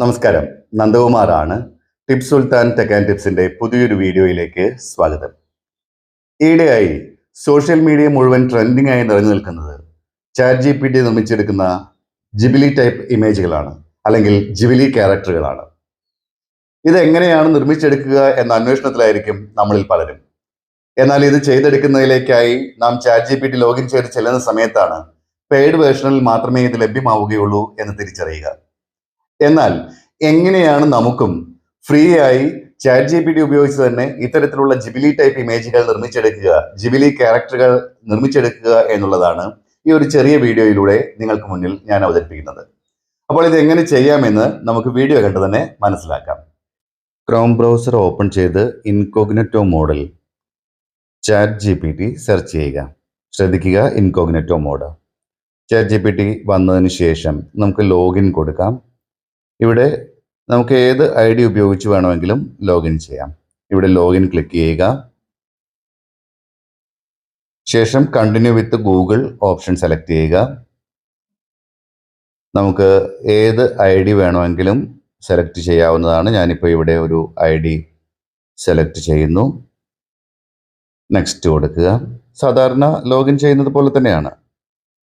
നമസ്കാരം. നന്ദകുമാറാണ്. Tips Sultan tech and ടിപ്സിന്റെ പുതിയൊരു വീഡിയോയിലേക്ക് സ്വാഗതം. ഈയിടെയായി സോഷ്യൽ മീഡിയ മുഴുവൻ ട്രെൻഡിംഗ് ആയി നിറഞ്ഞു നിൽക്കുന്നത് ചാറ്റ് ജി പി ടി നിർമ്മിച്ചെടുക്കുന്ന ജിബിലി ടൈപ്പ് ഇമേജുകളാണ് അല്ലെങ്കിൽ ജിബിലി ക്യാരക്ടറുകളാണ് ഇത് എങ്ങനെയാണ് നിർമ്മിച്ചെടുക്കുക എന്ന അന്വേഷണത്തിലായിരിക്കും നമ്മളിൽ പലരും. എന്നാൽ ഇത് ചെയ്തെടുക്കുന്നതിലേക്കായി നാം chat G P T login ചെയ്ത് ചെല്ലുന്ന സമയത്താണ് പെയ്ഡ് വേർഷനിൽ മാത്രമേ ഇത് ലഭ്യമാവുകയുള്ളൂ എന്ന് തിരിച്ചറിയുക. എന്നാൽ എങ്ങനെയാണ് നമുക്കും ഫ്രീ ആയി ചാറ്റ് ജി പി ടി ഉപയോഗിച്ച് തന്നെ ഇത്തരത്തിലുള്ള ജിബിലി ടൈപ്പ് ഇമേജുകൾ നിർമ്മിച്ചെടുക്കുക ജിബിലി ക്യാരക്ടറുകൾ നിർമ്മിച്ചെടുക്കുക എന്നുള്ളതാണ് ഈ ഒരു ചെറിയ വീഡിയോയിലൂടെ നിങ്ങൾക്ക് മുന്നിൽ ഞാൻ അവതരിപ്പിക്കുന്നത്. അപ്പോൾ ഇത് എങ്ങനെ ചെയ്യാമെന്ന് നമുക്ക് വീഡിയോ കണ്ട് തന്നെ മനസ്സിലാക്കാം. ക്രോം ബ്രൗസർ ഓപ്പൺ ചെയ്ത് incognito model chat G P T search ചെയ്യുക. ശ്രദ്ധിക്കുക incognito mode chat G P T വന്നതിന് ശേഷം നമുക്ക് ലോഗിൻ കൊടുക്കാം. ഇവിടെ നമുക്ക് ഏത് ഐ ഡി ഉപയോഗിച്ച് വേണമെങ്കിലും ലോഗിൻ ചെയ്യാം. ഇവിടെ ലോഗിൻ ക്ലിക്ക് ചെയ്യുക. ശേഷം continue with Google option select ചെയ്യുക. നമുക്ക് ഏത് ഐ ഡി വേണമെങ്കിലും സെലക്ട് ചെയ്യാവുന്നതാണ്. ഞാനിപ്പോൾ ഇവിടെ ഒരു ഐ ഡി സെലക്ട് ചെയ്യുന്നു. നെക്സ്റ്റ് കൊടുക്കുക. സാധാരണ ലോഗിൻ ചെയ്യുന്നത് പോലെ തന്നെയാണ്.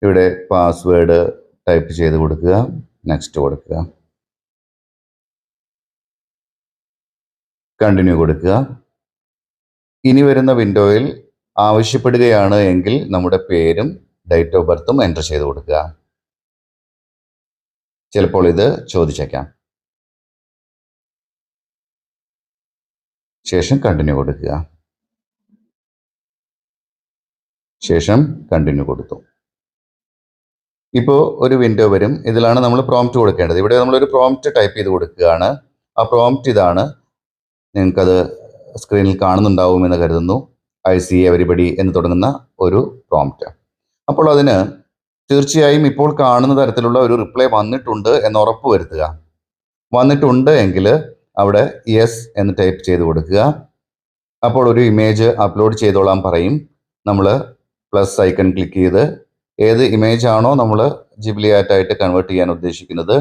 ഇവിടെ പാസ്വേഡ് ടൈപ്പ് ചെയ്ത് കൊടുക്കുക. നെക്സ്റ്റ് കൊടുക്കുക. കണ്ടിന്യൂ കൊടുക്കുക. ഇനി വരുന്ന വിൻഡോയിൽ ആവശ്യപ്പെടുകയാണ് എങ്കിൽ നമ്മുടെ പേരും ഡേറ്റ് ഓഫ് ബർത്തും എന്റർ ചെയ്ത് കൊടുക്കുക. ചിലപ്പോൾ ഇത് ചോദിച്ചേക്കാം. ശേഷം കണ്ടിന്യൂ കൊടുക്കുക. ശേഷം കണ്ടിന്യൂ കൊടുത്തു. ഇപ്പോൾ ഒരു വിൻഡോ വരും. ഇതിലാണ് നമ്മൾ പ്രോംപ്റ്റ് കൊടുക്കേണ്ടത്. ഇവിടെ നമ്മളൊരു പ്രോംപ്റ്റ് ടൈപ്പ് ചെയ്ത് കൊടുക്കുകയാണ്. ആ പ്രോംപ്റ്റ് ഇതാണ് നിങ്ങൾക്കത് സ്ക്രീനിൽ കാണുന്നുണ്ടാവുമെന്ന് കരുതുന്നു. ഐ സി എവരിബഡി എന്ന് തുടങ്ങുന്ന ഒരു പ്രോംപ്റ്റ് അപ്പോൾ അതിന് തീർച്ചയായും ഇപ്പോൾ കാണുന്ന തരത്തിലുള്ള ഒരു റിപ്ലൈ വന്നിട്ടുണ്ട് എന്ന് ഉറപ്പ് വരുത്തുക. വന്നിട്ടുണ്ട് എങ്കിൽ അവിടെ യെസ് എന്ന് ടൈപ്പ് ചെയ്ത് കൊടുക്കുക. അപ്പോൾ ഒരു ഇമേജ് അപ്ലോഡ് ചെയ്തോളാൻ പറയും. നമ്മൾ പ്ലസ് ഐക്കൺ ക്ലിക്ക് ചെയ്ത് ഏത് ഇമേജ് ആണോ നമ്മൾ ജിബ്ലി ആയിട്ടായിട്ട് കൺവേർട്ട് ചെയ്യാൻ ഉദ്ദേശിക്കുന്നത്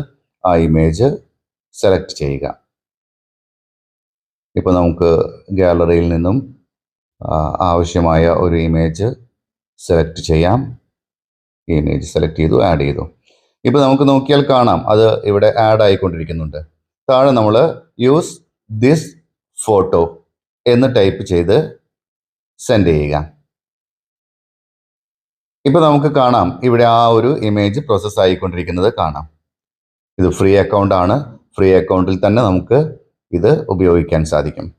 ആ ഇമേജ് സെലക്ട് ചെയ്യുക. ഇപ്പോൾ നമുക്ക് ഗാലറിയിൽ നിന്നും ആവശ്യമായ ഒരു ഇമേജ് സെലക്ട് ചെയ്യാം. ഇമേജ് സെലക്ട് ചെയ്തു ആഡ് ചെയ്തു. ഇപ്പോൾ നമുക്ക് നോക്കിയാൽ കാണാം അത് ഇവിടെ ആഡ് ആയിക്കൊണ്ടിരിക്കുന്നുണ്ട്. താഴെ നമ്മൾ യൂസ് ദിസ് ഫോട്ടോ എന്ന് ടൈപ്പ് ചെയ്ത് സെൻഡ് ചെയ്യുക. ഇപ്പോൾ നമുക്ക് കാണാം ഇവിടെ ആ ഒരു ഇമേജ് പ്രോസസ്സ് ആയിക്കൊണ്ടിരിക്കുന്നത് കാണാം. ഇത് ഫ്രീ അക്കൗണ്ട് ആണ്. ഫ്രീ അക്കൗണ്ടിൽ തന്നെ നമുക്ക് ഇത് ഉപയോഗിക്കാൻ സാധിക്കും.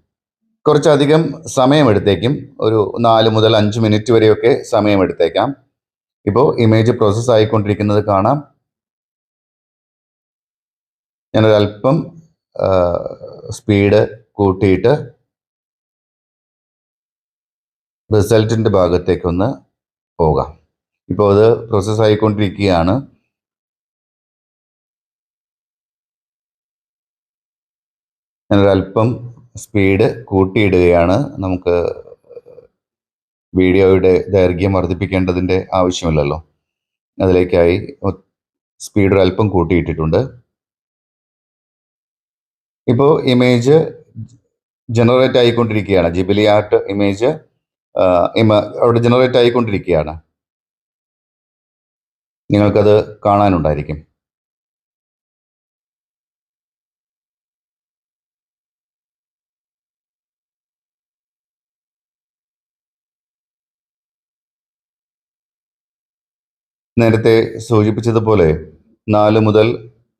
കുറച്ചധികം സമയമെടുത്തേക്കും. ഒരു നാല് മുതൽ അഞ്ച് മിനിറ്റ് വരെയൊക്കെ സമയമെടുത്തേക്കാം. ഇപ്പോൾ ഇമേജ് പ്രോസസ്സ് ആയിക്കൊണ്ടിരിക്കുന്നത് കാണാം. ഞാനൊരല്പം സ്പീഡ് കൂട്ടിയിട്ട് റിസൾട്ടിന്റെ ഭാഗത്തേക്കൊന്ന് പോകാം. ഇപ്പോൾ അത് പ്രോസസ്സ് ആയിക്കൊണ്ടിരിക്കുകയാണ്. ഞാനൊരല്പം സ്പീഡ് കൂട്ടിയിടുകയാണ്. നമുക്ക് വീഡിയോയുടെ ദൈർഘ്യം വർദ്ധിപ്പിക്കേണ്ടതിന്റെ ആവശ്യമില്ലല്ലോ. അതിലേക്കായി സ്പീഡ് ഒരല്പം കൂട്ടിയിട്ടിട്ടുണ്ട്. ഇപ്പോൾ ഇമേജ് ജനറേറ്റ് ആയിക്കൊണ്ടിരിക്കുകയാണ്. ജിബിലി ആർട്ട് ഇമേജ് അവിടെ ജനറേറ്റ് ആയിക്കൊണ്ടിരിക്കുകയാണ്. നിങ്ങൾക്കത് കാണാനുണ്ടായിരിക്കും. നേരത്തെ സൂചിപ്പിച്ചതുപോലെ നാല് മുതൽ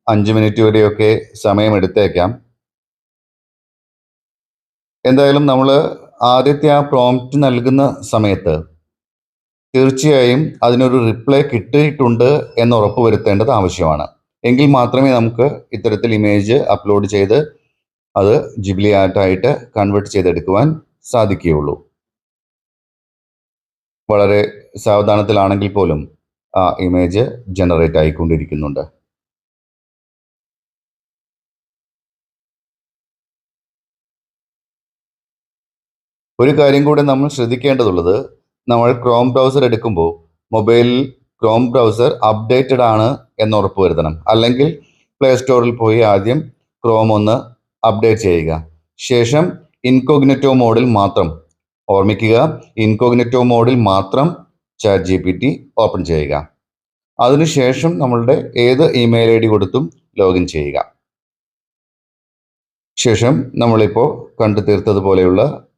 അഞ്ച് മിനിറ്റ് വരെയൊക്കെ സമയമെടുത്തേക്കാം. എന്തായാലും നമ്മൾ ആദ്യത്തെ ആ പ്രോംപ്റ്റ് നൽകുന്ന സമയത്ത് തീർച്ചയായും അതിനൊരു റിപ്ലൈ കിട്ടിയിട്ടുണ്ട് എന്ന് ഉറപ്പ് വരുത്തേണ്ടത് ആവശ്യമാണ്. എങ്കിൽ മാത്രമേ നമുക്ക് ഇത്തരത്തിൽ ഇമേജ് അപ്ലോഡ് ചെയ്ത് അത് ജിബ്ലി ആർട്ടായിട്ട് കൺവേർട്ട് ചെയ്തെടുക്കുവാൻ സാധിക്കുകയുള്ളൂ. വളരെ സാവധാനത്തിലാണെങ്കിൽ പോലും ഇമേജ് ജനറേറ്റ് ആയിക്കൊണ്ടിരിക്കുന്നുണ്ട്. ഒരു കാര്യം കൂടെ നമ്മൾ ശ്രദ്ധിക്കേണ്ടതുള്ളത് നമ്മൾ ക്രോം ബ്രൗസർ എടുക്കുമ്പോൾ മൊബൈലിൽ ക്രോം ബ്രൗസർ അപ്ഡേറ്റഡ് ആണ് എന്ന് ഉറപ്പ് വരുത്തണം. അല്ലെങ്കിൽ പ്ലേ സ്റ്റോറിൽ പോയി ആദ്യം ക്രോം ഒന്ന് അപ്ഡേറ്റ് ചെയ്യുക. ശേഷം ഇൻകോഗ്നറ്റോ മോഡിൽ മാത്രം. ഓർമ്മിക്കുക ഇൻകോഗ്നറ്റോ മോഡിൽ മാത്രം chat G P T open ചെയ്യുക. അതിനുശേഷം നമ്മളുടെ ഏത് ഇമെയിൽ ഐ ഡി കൊടുത്തും ലോഗിൻ ചെയ്യുക. ശേഷം നമ്മളിപ്പോൾ കണ്ടു തീർത്തതുപോലെയുള്ള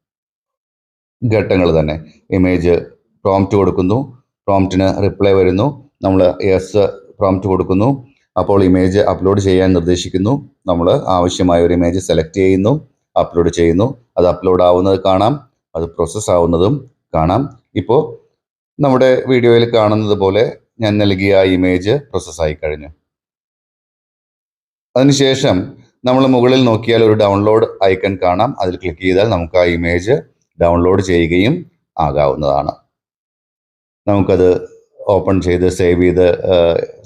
ഘട്ടങ്ങൾ തന്നെ. ഇമേജ് പ്രോംപ്റ്റ് കൊടുക്കുന്നു. പ്രോംപ്റ്റിന് റിപ്ലൈ വരുന്നു. നമ്മൾ യെസ് പ്രോംപ്റ്റ് കൊടുക്കുന്നു. അപ്പോൾ ഇമേജ് അപ്ലോഡ് ചെയ്യാൻ നിർദ്ദേശിക്കുന്നു. നമ്മൾ ആവശ്യമായ ഒരു ഇമേജ് സെലക്ട് ചെയ്യുന്നു. അപ്ലോഡ് ചെയ്യുന്നു. അത് അപ്ലോഡ് ആവുന്നത് കാണാം. അത് പ്രോസസ്സ് ആവുന്നതും കാണാം. ഇപ്പോൾ നമ്മുടെ വീഡിയോയിൽ കാണുന്നത് പോലെ ഞാൻ നൽകിയ ആ ഇമേജ് പ്രോസസ്സായി കഴിഞ്ഞു. അതിനുശേഷം നമ്മൾ മുകളിൽ നോക്കിയാൽ ഒരു ഡൗൺലോഡ് ഐക്കൺ കാണാം. അതിൽ ക്ലിക്ക് ചെയ്താൽ നമുക്ക് ആ ഇമേജ് ഡൗൺലോഡ് ചെയ്യുകയും ആകാവുന്നതാണ്. നമുക്കത് ഓപ്പൺ ചെയ്ത് സേവ് ചെയ്ത്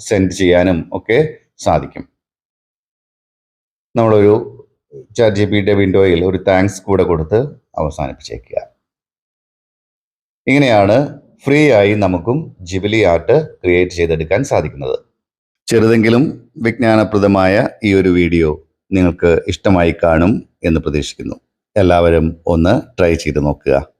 സെൻഡ് ചെയ്യാനും ഒക്കെ സാധിക്കും. നമ്മളൊരു ചാറ്റ് ജി പിയുടെ വിൻഡോയിൽ ഒരു താങ്ക്സ് കൂടെ കൊടുത്ത് അവസാനിപ്പിച്ചേക്കുക. ഇങ്ങനെയാണ് ഫ്രീ ആയി നമുക്കും ജിബിലി ആർട്ട് ക്രിയേറ്റ് ചെയ്തെടുക്കാൻ സാധിക്കുന്നത്. ചെറുതെങ്കിലും വിജ്ഞാനപ്രദമായ ഈ ഒരു വീഡിയോ നിങ്ങൾക്ക് ഇഷ്ടമായി കാണും എന്ന് പ്രതീക്ഷിക്കുന്നു. എല്ലാവരും ഒന്ന് ട്രൈ ചെയ്ത് നോക്കുക.